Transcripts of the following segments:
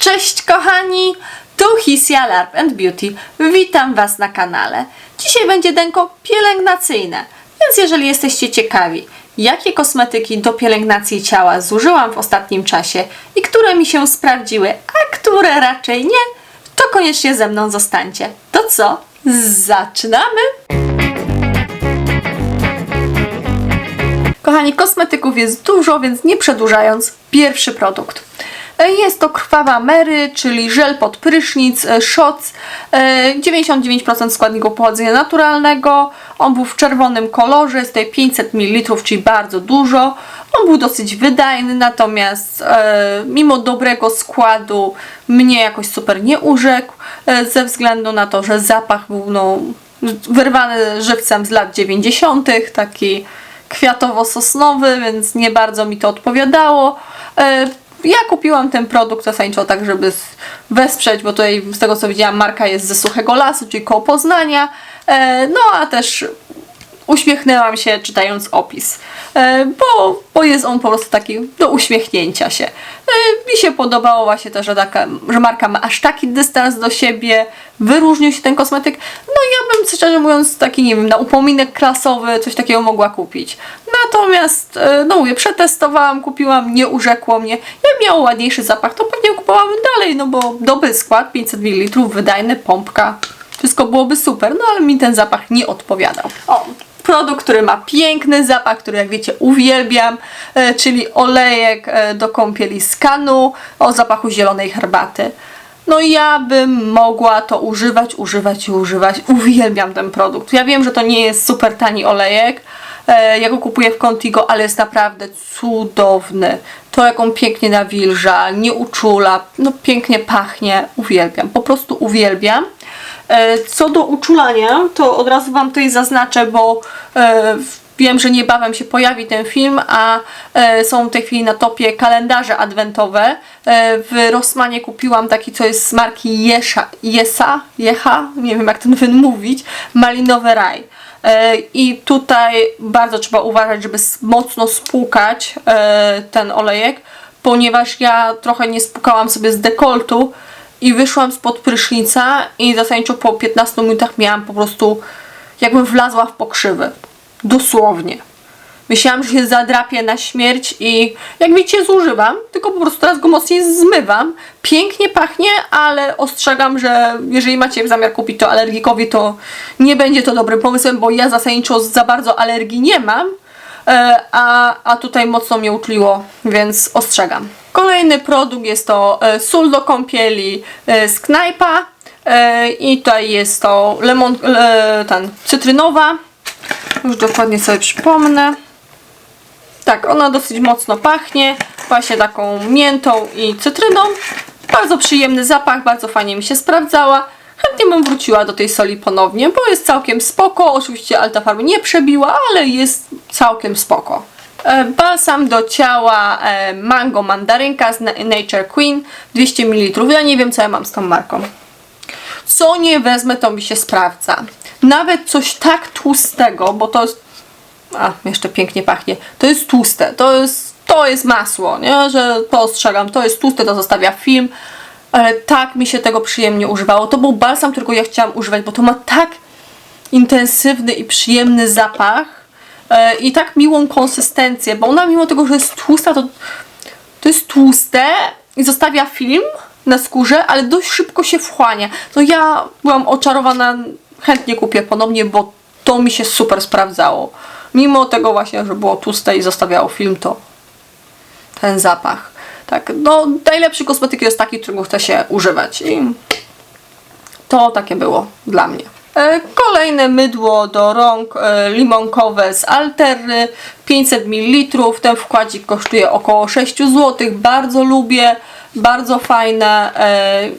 Cześć kochani, tu Hisia Larp and Beauty. Witam Was na kanale. Dzisiaj będzie denko pielęgnacyjne, więc jeżeli jesteście ciekawi, jakie kosmetyki do pielęgnacji ciała zużyłam w ostatnim czasie i które mi się sprawdziły, a które raczej nie, to koniecznie ze mną zostańcie. To co? Zaczynamy! Kochani, kosmetyków jest dużo, więc nie przedłużając, pierwszy produkt. E, Jest to krwawa Mary, czyli żel pod prysznic, e, e, 99% składników pochodzenia naturalnego. On był w czerwonym kolorze, jest tutaj 500 ml, czyli bardzo dużo. On był dosyć wydajny, natomiast e, mimo dobrego składu mnie jakoś super nie urzekł, e, ze względu na to, że zapach był no, wyrwany żywcem z lat 90., taki kwiatowo-sosnowy, więc nie bardzo mi to odpowiadało. Ja kupiłam ten produkt zasadniczo tak, żeby wesprzeć, bo tutaj z tego co widziałam marka jest ze Suchego Lasu, czyli koło Poznania. E, No a też uśmiechnęłam się czytając opis, e, bo, bo jest on po prostu taki do uśmiechnięcia się. E, Mi się podobało właśnie to, że, taka, że marka ma aż taki dystans do siebie, wyróżnił się ten kosmetyk. No ja bym szczerze mówiąc taki, nie wiem, na upominek klasowy coś takiego mogła kupić. Natomiast, e, no mówię, przetestowałam, kupiłam, nie urzekło mnie. Jak miało ładniejszy zapach, to pewnie kupowałabym dalej, no bo dobry skład, 500 ml, wydajny, pompka. Wszystko byłoby super, no ale mi ten zapach nie odpowiadał. O, produkt, który ma piękny zapach, który jak wiecie uwielbiam, e, czyli olejek e, do kąpieli z kanu o zapachu zielonej herbaty. No ja bym mogła to używać, używać i używać. Uwielbiam ten produkt. Ja wiem, że to nie jest super tani olejek. E, Ja go kupuję w Contigo, ale jest naprawdę cudowny. To jak on pięknie nawilża, nie uczula, no pięknie pachnie. Uwielbiam, po prostu uwielbiam. E, Co do uczulania, to od razu Wam tutaj zaznaczę, bo e, wiem, że niebawem się pojawi ten film, a e, są w tej chwili na topie kalendarze adwentowe. W Rossmanie kupiłam taki, co jest z marki Jesza, Jesa, Jecha, nie wiem jak ten wymówić, Malinowy Raj. I tutaj bardzo trzeba uważać, żeby mocno spłukać ten olejek, ponieważ ja trochę nie spłukałam sobie z dekoltu i wyszłam spod prysznica i zasadniczo po 15 minutach miałam po prostu jakbym wlazła w pokrzywy. Dosłownie. Myślałam, że się zadrapię na śmierć i jak widzicie zużywam, tylko po prostu teraz go mocniej zmywam. Pięknie pachnie, ale ostrzegam, że jeżeli macie zamiar kupić to alergikowi, to nie będzie to dobrym pomysłem, bo ja zasadniczo za bardzo alergii nie mam, a, a tutaj mocno mnie utliło, więc ostrzegam. Kolejny produkt jest to e, sól do kąpieli e, z knajpa e, i tutaj jest to lemon, e, ten, cytrynowa. Już dokładnie sobie przypomnę. Tak, ona dosyć mocno pachnie, właśnie taką miętą i cytryną. Bardzo przyjemny zapach, bardzo fajnie mi się sprawdzała. Chętnie bym wróciła do tej soli ponownie, bo jest całkiem spoko. Oczywiście Alta Farby nie przebiła, ale jest całkiem spoko. E, Balsam do ciała e, Mango Mandarynka z Na- Nature Queen 200 ml. Ja nie wiem co ja mam z tą marką. Co nie wezmę, to mi się sprawdza. Nawet coś tak tłustego, bo to jest a, jeszcze pięknie pachnie. To jest tłuste, to jest, to jest masło, nie? Że to ostrzegam, to jest tłuste, to zostawia film, ale tak mi się tego przyjemnie używało. To był balsam, którego ja chciałam używać, bo to ma tak intensywny i przyjemny zapach i tak miłą konsystencję, bo ona mimo tego, że jest tłusta, to, to jest tłuste i zostawia film na skórze, ale dość szybko się wchłania. No ja byłam oczarowana, chętnie kupię ponownie, bo to mi się super sprawdzało. Mimo tego właśnie, że było tłuste i zostawiało film, to ten zapach. Tak, no najlepszy kosmetyk jest taki, którego chce się używać i to takie było dla mnie. E, Kolejne mydło do rąk e, limonkowe z Alterny 500 ml. Ten wkładzik kosztuje około 6 zł. Bardzo lubię, bardzo fajne. E,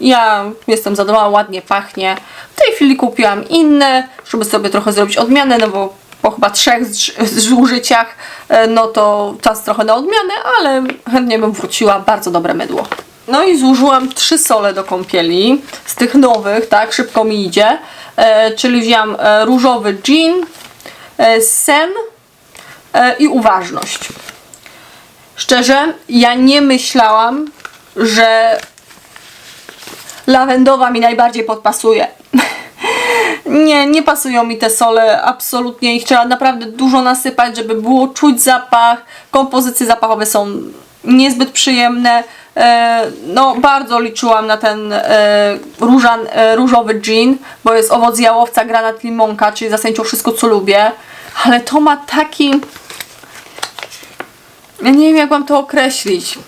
Ja jestem zadowolona, ładnie pachnie. W tej chwili kupiłam inne, żeby sobie trochę zrobić odmianę, no bo po chyba trzech zużyciach, no to czas trochę na odmianę, ale chętnie bym wróciła. Bardzo dobre mydło. No i zużyłam trzy sole do kąpieli z tych nowych, tak, szybko mi idzie. E, czyli wziąłam e, różowy gin, e, sen e, i uważność. Szczerze, ja nie myślałam, że lawendowa mi najbardziej podpasuje. Nie, nie pasują mi te sole, absolutnie ich trzeba naprawdę dużo nasypać, żeby było czuć zapach. Kompozycje zapachowe są niezbyt przyjemne. E, no, bardzo liczyłam na ten e, różan, e, różowy gin, bo jest owoc jałowca, granat, limonka, czyli zasadniczo wszystko co lubię. Ale to ma taki... Ja nie wiem jak mam to określić.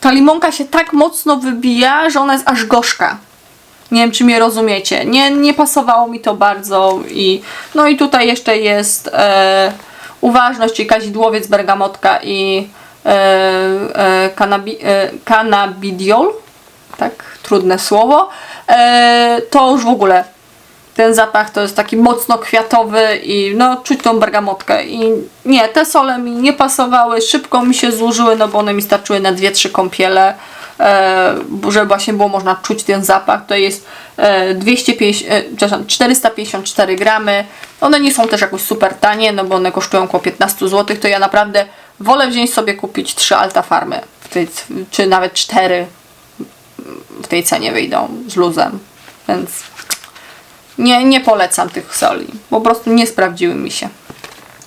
Ta limonka się tak mocno wybija, że ona jest aż gorzka. Nie wiem, czy mnie rozumiecie. Nie, nie pasowało mi to bardzo i no i tutaj jeszcze jest e, uważność, czyli kazidłowiec, bergamotka i kanabi, e, cannabidiol. Tak, trudne słowo. E, to już w ogóle ten zapach to jest taki mocno kwiatowy i no czuć tą bergamotkę i nie, te sole mi nie pasowały, szybko mi się złożyły, no bo one mi starczyły na 2-3 kąpiele, e, żeby właśnie było można czuć ten zapach, to jest e, 250, e, przepraszam, 454 gramy, one nie są też jakoś super tanie, no bo one kosztują około 15 zł, to ja naprawdę wolę wziąć sobie kupić 3 Alta Farmy, w tej, czy nawet 4 w tej cenie wyjdą z luzem, więc nie, nie polecam tych soli. Po prostu nie sprawdziły mi się.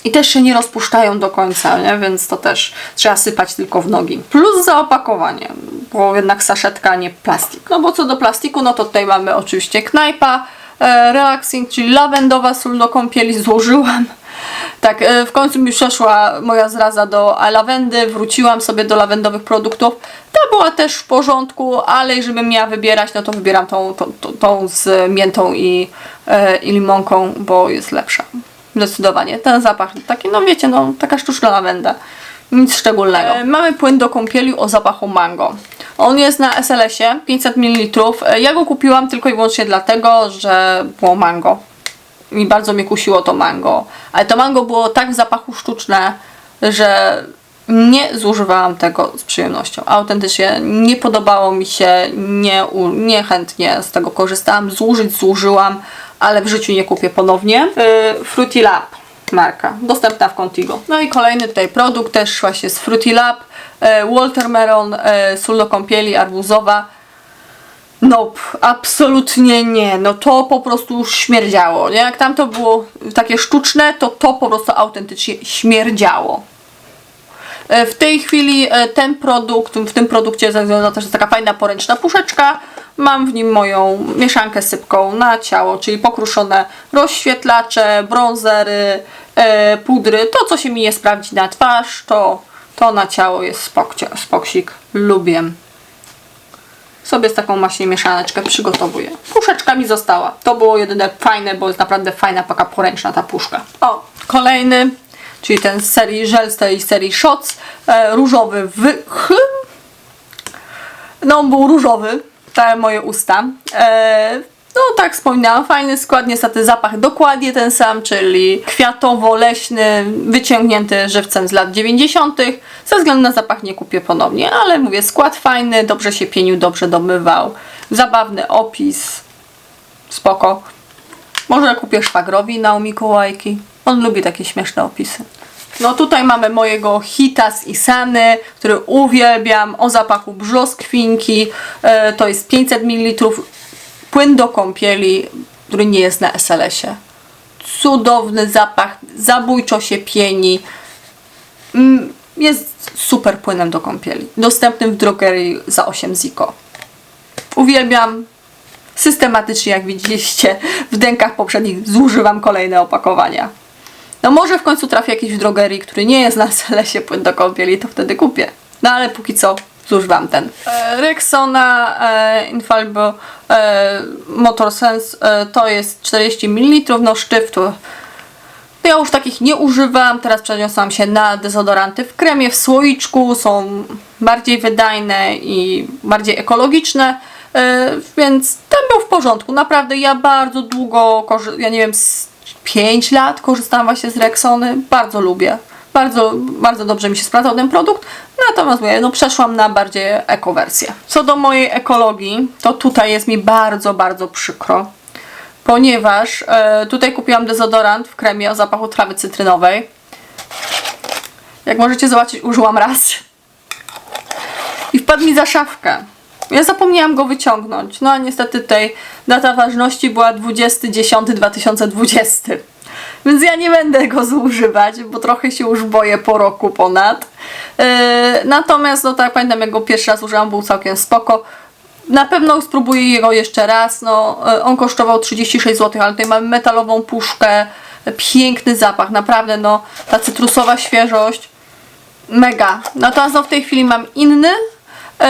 I też się nie rozpuszczają do końca, nie? więc to też trzeba sypać tylko w nogi. Plus za opakowanie, bo jednak saszetka, nie plastik. No bo co do plastiku, no to tutaj mamy oczywiście knajpa, e, relaxing, czyli lawendowa sól do kąpieli złożyłam. Tak, e, w końcu mi przeszła moja zraza do lawendy, wróciłam sobie do lawendowych produktów. Ta była też w porządku, ale jeżeli miała wybierać, no to wybieram tą, tą, tą, z miętą i, e, i limonką, bo jest lepsza. Zdecydowanie. Ten zapach taki, no wiecie, no taka sztuczna lawenda. Nic szczególnego. E, mamy płyn do kąpieli o zapachu mango. On jest na SLS-ie, 500 ml. Ja go kupiłam tylko i wyłącznie dlatego, że było mango. I bardzo mnie kusiło to mango. Ale to mango było tak w zapachu sztuczne, że nie zużywałam tego z przyjemnością. Autentycznie nie podobało mi się, nie, niechętnie z tego korzystałam. Zużyć zużyłam, ale w życiu nie kupię ponownie. Yy, Fruity Lab marka, dostępna w Contigo. No i kolejny tutaj produkt też właśnie z Fruity Lab. E, Walter Melon, e, sól do kąpieli, arbuzowa. Nope, absolutnie nie. No to po prostu już śmierdziało. Nie? Jak tam to było takie sztuczne, to to po prostu autentycznie śmierdziało. E, W tej chwili e, ten produkt, w tym produkcie ze względu na to, że jest taka fajna poręczna puszeczka, mam w nim moją mieszankę sypką na ciało, czyli pokruszone rozświetlacze, bronzery, e, pudry. To, co się mi nie sprawdzi na twarz, to, to na ciało jest spokcie, spoksik. Lubię. Sobie z taką właśnie mieszaneczkę przygotowuję. Puszeczka mi została. To było jedyne fajne, bo jest naprawdę fajna, taka poręczna ta puszka. O, kolejny, czyli ten z serii żel, z tej serii Shots, e, różowy w... No, on był różowy, te moje usta. E, no tak wspominałam, fajny skład, niestety zapach dokładnie ten sam, czyli kwiatowo-leśny, wyciągnięty żywcem z lat 90. Ze względu na zapach nie kupię ponownie, ale mówię, skład fajny, dobrze się pienił, dobrze domywał, zabawny opis, spoko. Może kupię szwagrowi na Mikołajki, on lubi takie śmieszne opisy. No tutaj mamy mojego hita z Isany, który uwielbiam, o zapachu brzoskwinki, e, to jest 500 ml, płyn do kąpieli, który nie jest na SLS-ie. Cudowny zapach, zabójczo się pieni, Mm, jest super płynem do kąpieli. Dostępnym w drogerii za 8 ziko. Uwielbiam. Systematycznie, jak widzieliście, w dękach poprzednich zużywam kolejne opakowania. No może w końcu trafię jakiś w drogerii, który nie jest na SLS-ie płyn do kąpieli, to wtedy kupię. No ale póki co zużywam ten. E, Rexona e, Infallible Motor Sense e, to jest 40 ml, no sztyftu. Ja już takich nie używam, teraz przeniosłam się na dezodoranty w kremie, w słoiczku, są bardziej wydajne i bardziej ekologiczne, więc ten był w porządku. Naprawdę ja bardzo długo, ja nie wiem, z 5 lat korzystałam właśnie z Rexony, bardzo lubię. Bardzo, bardzo dobrze mi się sprawdzał ten produkt, natomiast mówię, no przeszłam na bardziej ekowersję. Co do mojej ekologii, to tutaj jest mi bardzo, bardzo przykro ponieważ e, tutaj kupiłam dezodorant w kremie o zapachu trawy cytrynowej. Jak możecie zobaczyć, użyłam raz. I wpadł mi za szafkę. Ja zapomniałam go wyciągnąć. No a niestety tej data ważności była 20.10.2020. Więc ja nie będę go zużywać, bo trochę się już boję po roku ponad. Yy, natomiast, no tak pamiętam, jak go pierwszy raz użyłam, był całkiem spoko. Na pewno spróbuję jego jeszcze raz. No, yy, on kosztował 36 zł, ale tutaj mamy metalową puszkę. Piękny zapach, naprawdę, no, ta cytrusowa świeżość. Mega. Natomiast no, w tej chwili mam inny yy,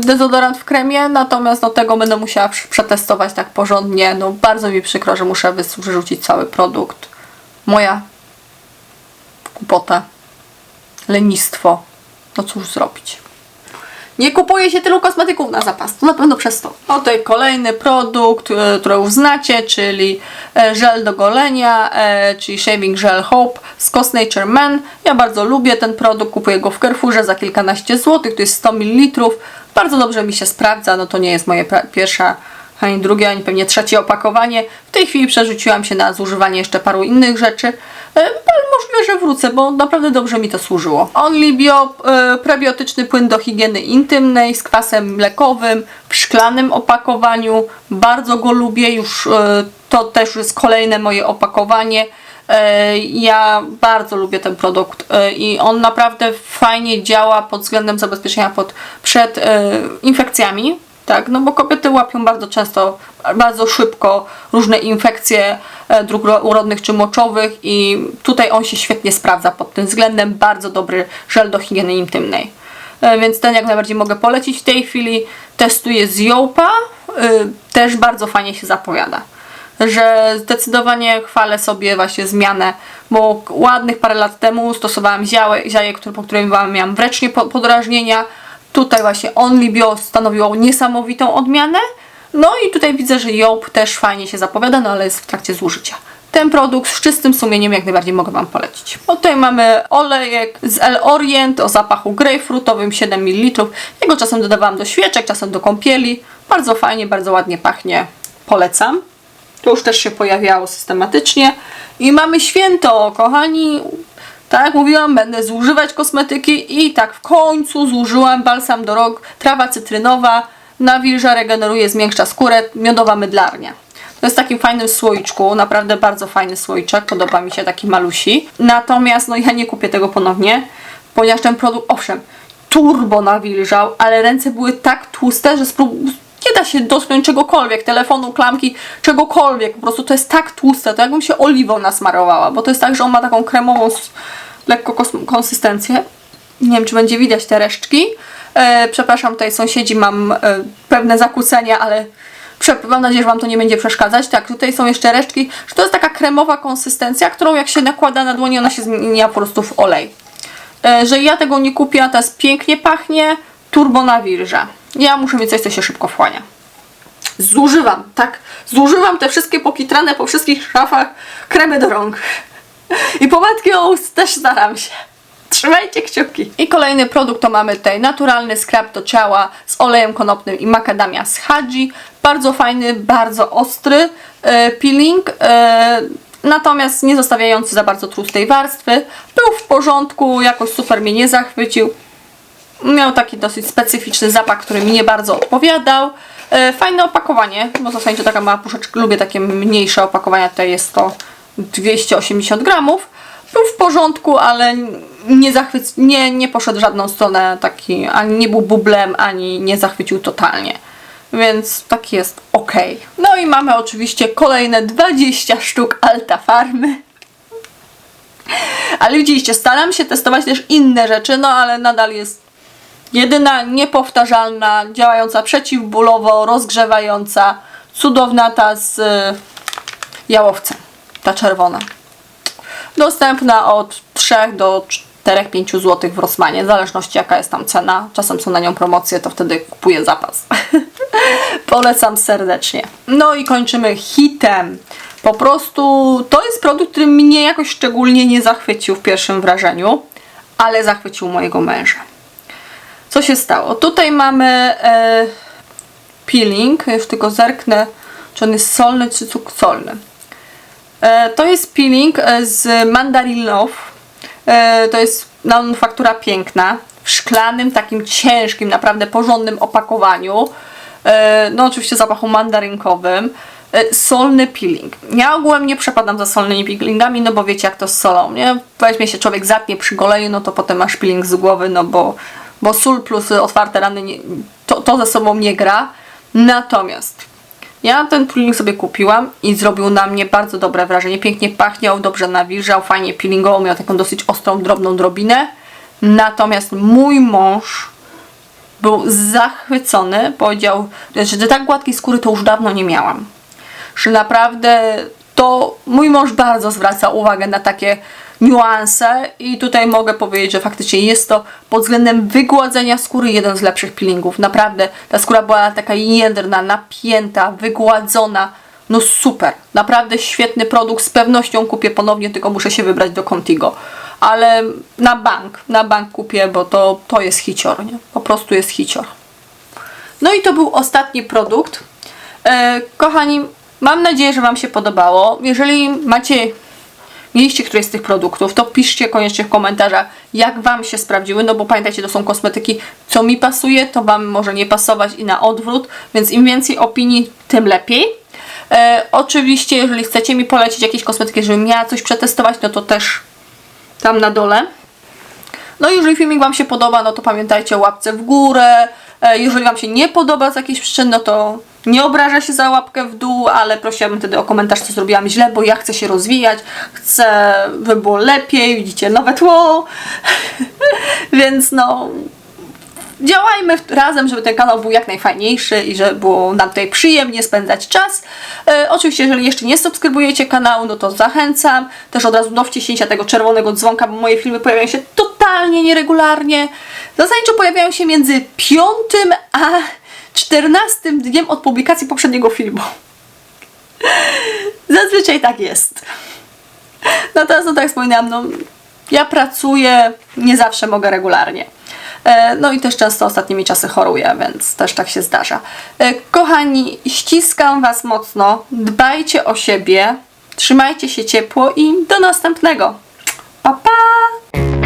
dezodorant w kremie, natomiast no, tego będę musiała przetestować tak porządnie. No, bardzo mi przykro, że muszę wyrzucić cały produkt. Moja głupota, lenistwo. No cóż zrobić. Nie kupuje się tylu kosmetyków na zapas. To na pewno przez to. O tutaj kolejny produkt, e, który już znacie, czyli e, żel do golenia, e, czyli Shaving Gel Hope z Cos Nature Men. Ja bardzo lubię ten produkt, kupuję go w Carrefourze za kilkanaście złotych, to jest 100 ml. Bardzo dobrze mi się sprawdza, no to nie jest moje pra- pierwsza ani drugie, ani pewnie trzecie opakowanie. W tej chwili przerzuciłam się na zużywanie jeszcze paru innych rzeczy, e, ale możliwe, że wrócę, bo naprawdę dobrze mi to służyło. Only Bio, e, prebiotyczny płyn do higieny intymnej z kwasem mlekowym w szklanym opakowaniu. Bardzo go lubię, już e, to też jest kolejne moje opakowanie. Ja bardzo lubię ten produkt i on naprawdę fajnie działa pod względem zabezpieczenia pod, przed infekcjami. Tak, no bo kobiety łapią bardzo często, bardzo szybko różne infekcje e, dróg ro- urodnych czy moczowych i tutaj on się świetnie sprawdza pod tym względem. Bardzo dobry żel do higieny intymnej. E, Więc ten jak najbardziej mogę polecić. W tej chwili testuję z Jopa. e, Też bardzo fajnie się zapowiada że zdecydowanie chwalę sobie właśnie zmianę, bo ładnych parę lat temu stosowałam ziaje, po którym miałam wrecznie po- podrażnienia. Tutaj właśnie Only Bio stanowiło niesamowitą odmianę. No i tutaj widzę, że Job też fajnie się zapowiada, no ale jest w trakcie zużycia. Ten produkt z czystym sumieniem jak najbardziej mogę Wam polecić. O, tutaj mamy olejek z El Orient o zapachu grejpfrutowym 7 ml. Jego czasem dodawałam do świeczek, czasem do kąpieli. Bardzo fajnie, bardzo ładnie pachnie. Polecam. To już też się pojawiało systematycznie. I mamy święto, kochani. Tak jak mówiłam, będę zużywać kosmetyki i tak w końcu zużyłam balsam do rąk, trawa cytrynowa, nawilża, regeneruje, zmiękcza skórę, miodowa mydlarnia. To jest w takim fajnym słoiczku, naprawdę bardzo fajny słoiczek, podoba mi się taki malusi. Natomiast no ja nie kupię tego ponownie, ponieważ ten produkt, owszem, turbo nawilżał, ale ręce były tak tłuste, że nie da się dotknąć czegokolwiek, telefonu, klamki, czegokolwiek. Po prostu to jest tak tłuste, to jakbym się oliwą nasmarowała, bo to jest tak, że on ma taką kremową, lekko konsystencję. Nie wiem, czy będzie widać te resztki. E, przepraszam, tutaj sąsiedzi mam e, pewne zakłócenia, ale mam nadzieję, że Wam to nie będzie przeszkadzać. Tak, tutaj są jeszcze resztki, że to jest taka kremowa konsystencja, którą jak się nakłada na dłoni, ona się zmienia po prostu w olej e, że ja tego nie kupię, a teraz pięknie pachnie, turbo nawilża. Ja muszę mieć coś, co się szybko wchłania. Zużywam, tak, zużywam te wszystkie pokitrane po wszystkich szafach kremy do rąk. I pomadki o ust też staram się. Trzymajcie kciuki. I kolejny produkt to mamy tutaj naturalny skrab do ciała z olejem konopnym i makadamia z Hadji. Bardzo fajny, bardzo ostry e, peeling. E, natomiast nie zostawiający za bardzo tłustej warstwy. Był w porządku, jakoś super mnie nie zachwycił. Miał taki dosyć specyficzny zapach, który mi nie bardzo odpowiadał. E, Fajne opakowanie, bo zasadniczo taka mała puszeczka, lubię takie mniejsze opakowania, tutaj jest to 280 gramów. Był w porządku, ale nie, zachwyc, nie, nie poszedł w żadną stronę, taki, ani nie był bublem, ani nie zachwycił totalnie. Więc taki jest ok. No i mamy oczywiście kolejne 20 sztuk Alta Farmy. Ale widzieliście, staram się testować też inne rzeczy, no ale nadal jest jedyna niepowtarzalna, działająca przeciwbólowo, rozgrzewająca, cudowna ta z y, jałowcem, ta czerwona. Dostępna od 3 do 4-5 zł w Rossmanie, w zależności jaka jest tam cena. Czasem są na nią promocje, to wtedy kupuję zapas. Polecam serdecznie. No i kończymy hitem. Po prostu to jest produkt, który mnie jakoś szczególnie nie zachwycił w pierwszym wrażeniu, ale zachwycił mojego męża. Co się stało? Tutaj mamy e, peeling, już tylko zerknę, czy on jest solny, czy cukrsolny. E, to jest peeling e, z Mandarin Love. E, to jest manufaktura piękna. w szklanym, takim ciężkim, naprawdę porządnym opakowaniu. E, No oczywiście zapachu mandarynkowym. E, Solny peeling. Ja ogółem nie przepadam za solnymi peelingami, no bo wiecie jak to z solą, nie? Weźmie się człowiek zatnie przy goleju, no to potem masz peeling z głowy, no bo, bo sól plus otwarte rany nie, to, to ze sobą nie gra. Natomiast ja ten peeling sobie kupiłam i zrobił na mnie bardzo dobre wrażenie. Pięknie pachniał, dobrze nawilżał, fajnie peelingował, miał taką dosyć ostrą, drobną drobinę. Natomiast mój mąż był zachwycony, powiedział, że tak gładkiej skóry to już dawno nie miałam. Że naprawdę to mój mąż bardzo zwraca uwagę na takie niuanse i tutaj mogę powiedzieć, że faktycznie jest to pod względem wygładzenia skóry jeden z lepszych peelingów. Naprawdę ta skóra była taka jędrna, napięta, wygładzona. No super, naprawdę świetny produkt, z pewnością kupię ponownie, tylko muszę się wybrać do Contigo. Ale na bank, na bank kupię, bo to, to jest hicior, nie? Po prostu jest hicior. No i to był ostatni produkt. E, kochani, mam nadzieję, że Wam się podobało. Jeżeli macie, mieliście któreś z tych produktów, to piszcie koniecznie w komentarzach, jak Wam się sprawdziły, no bo pamiętajcie, to są kosmetyki, co mi pasuje, to Wam może nie pasować i na odwrót, więc im więcej opinii, tym lepiej. E, oczywiście, jeżeli chcecie mi polecić jakieś kosmetyki, żebym miała coś przetestować, no to też tam na dole. No i jeżeli filmik Wam się podoba, no to pamiętajcie o łapce w górę. E, Jeżeli Wam się nie podoba z jakichś przyczyn, no to nie obraża się za łapkę w dół, ale prosiłabym wtedy o komentarz, co zrobiłam źle, bo ja chcę się rozwijać, chcę, by było lepiej, widzicie, nowe tło. Więc no, działajmy razem, żeby ten kanał był jak najfajniejszy i żeby było nam tutaj przyjemnie spędzać czas. E, oczywiście, jeżeli jeszcze nie subskrybujecie kanału, no to zachęcam. Też od razu do wciśnięcia tego czerwonego dzwonka, bo moje filmy pojawiają się totalnie nieregularnie. Zasadniczo pojawiają się między 5 a 14 dniem od publikacji poprzedniego filmu. Zazwyczaj tak jest. Natomiast, no tak jak wspominałam, no, ja pracuję, nie zawsze mogę regularnie. E, No i też często ostatnimi czasy choruję, więc też tak się zdarza. E, Kochani, ściskam Was mocno, dbajcie o siebie, trzymajcie się ciepło i do następnego. Pa, pa!